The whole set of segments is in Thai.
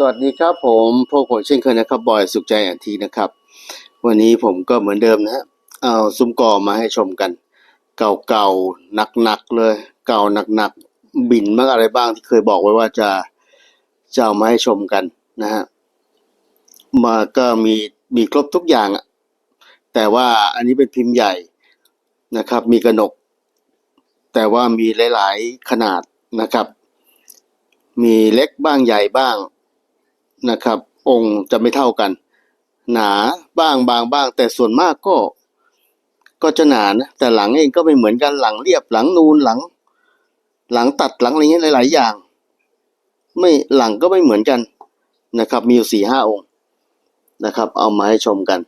สวัสดีครับผมพวกผมเช่นเคยนะครับบอยสุขใจอันทีนะครับ วันนี้ผมก็เหมือนเดิมนะฮะเอาซุ้มกอมาให้ชมกัน เก่าๆหนักๆเลย เก่าหนักๆบินมากอะไรบ้างที่เคยบอกไว้ว่าจะจะเอามาให้ชมกันนะฮะมาก็มีมีครบทุกอย่างอะแต่ว่าอันนี้เป็นพิมพ์ใหญ่นะครับ มีกระหนก แต่ว่ามีหลายๆขนาดนะครับ มีเล็กบ้างใหญ่บ้าง นะครับ องค์จะไม่เท่ากัน หนาบ้างบางบ้าง แต่ส่วนมากก็ ก็จะหนานะแต่หลังเองก็ไม่เหมือนกันหลังเรียบหลังนูนหลัง หลังตัดหลังอะไรเงี้ยหลาย ๆ อย่าง ไม่หลังก็ไม่เหมือนกันนะครับ มีอยู่สี่ห้าองค์นะครับ เอามาให้ชมกัน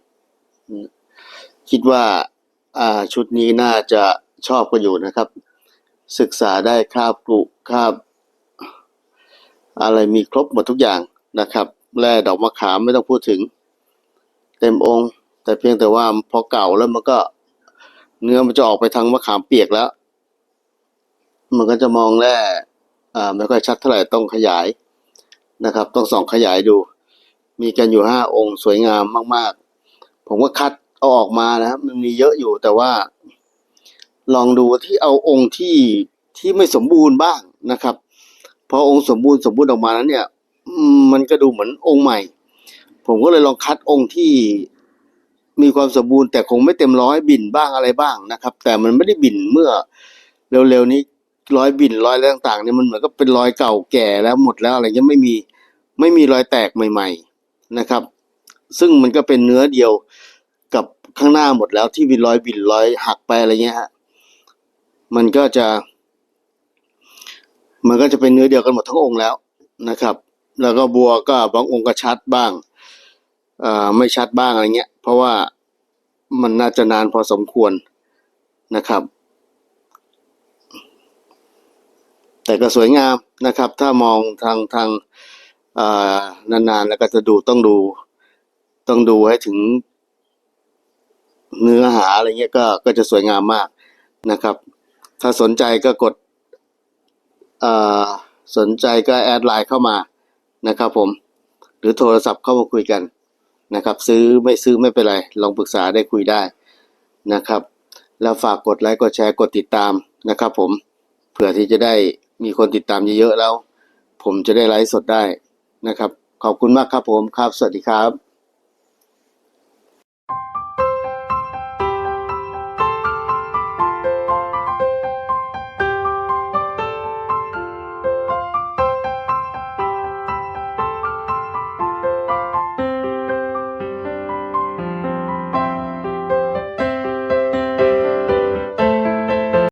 คิดว่าอ่าชุดนี้น่าจะชอบกันอยู่นะครับ ศึกษาได้คาบกรุคาบ อะไรมีครบหมดทุกอย่าง นะครับแร่ดอกมะขามไม่ต้องพูดถึง เต็มองค์ แต่เพียงแต่ว่าพอเก่าแล้วมันก็ เนื้อมันจะออกไปทางมะขามเปียกแล้ว มันก็จะมองแร่อ่าไม่ค่อยชัดเท่าไหร่ต้องขยายนะครับ ต้องส่องขยายดู มีกันอยู่ห้าองค์สวยงามมาก ๆ ผมก็คัดเอาออกมานะครับมันมีเยอะอยู่แต่ว่า ลองดูที่เอาองค์ที่ที่ไม่สมบูรณ์บ้างนะครับพอองค์สมบูรณ์สมบูรณ์ออกมาแล้วเนี่ย มันก็ดูเหมือนองค์ใหม่ ผมก็เลยลองคัดองค์ที่มีความสมบูรณ์แต่คงไม่เต็มร้อยบินบ้างอะไรบ้างนะครับ แต่มันไม่ได้บินเมื่อเร็วๆนี้ร้อยบินร้อยอะไรต่างๆเนี่ยมันเหมือนกับเป็นรอยเก่าแก่แล้วหมดแล้วอะไรเงี้ยไม่มีไม่มีรอยแตกใหม่ ๆนะครับ ซึ่งมันก็เป็นเนื้อเดียวกับข้างหน้าหมดแล้วที่มีรอยบินรอยหักไปอะไรเงี้ยฮะมันก็จะ มันก็จะเป็นเนื้อเดียวกันหมดทั้งองค์แล้วนะครับ แล้วก็บัวก็บางองค์ก็ชัดบ้างอ่อไม่ชัดบ้างอะไรเงี้ย เพราะว่ามันน่าจะนานพอสมควรนะครับ แต่ก็สวยงามนะครับ ถ้ามองทางทางอ่อนานๆ แล้วก็จะดูต้องดู ต้องดูให้ถึงเนื้อหาอะไรเงี้ยก็ก็จะสวยงามมากนะครับ ถ้าสนใจก็กดอ่อสนใจก็แอดไลน์เข้ามา นะครับผม หรือโทรศัพท์เข้ามาคุยกันนะครับ ซื้อไม่ซื้อไม่เป็นไร ลองปรึกษาได้คุยได้นะครับ แล้วฝากกดไลค์กดแชร์กดติดตามนะครับผมเผื่อที่จะได้มีคนติดตามเยอะๆแล้ว ผมจะได้ไลฟ์สดได้นะครับ ขอบคุณมากครับผมครับ สวัสดีครับ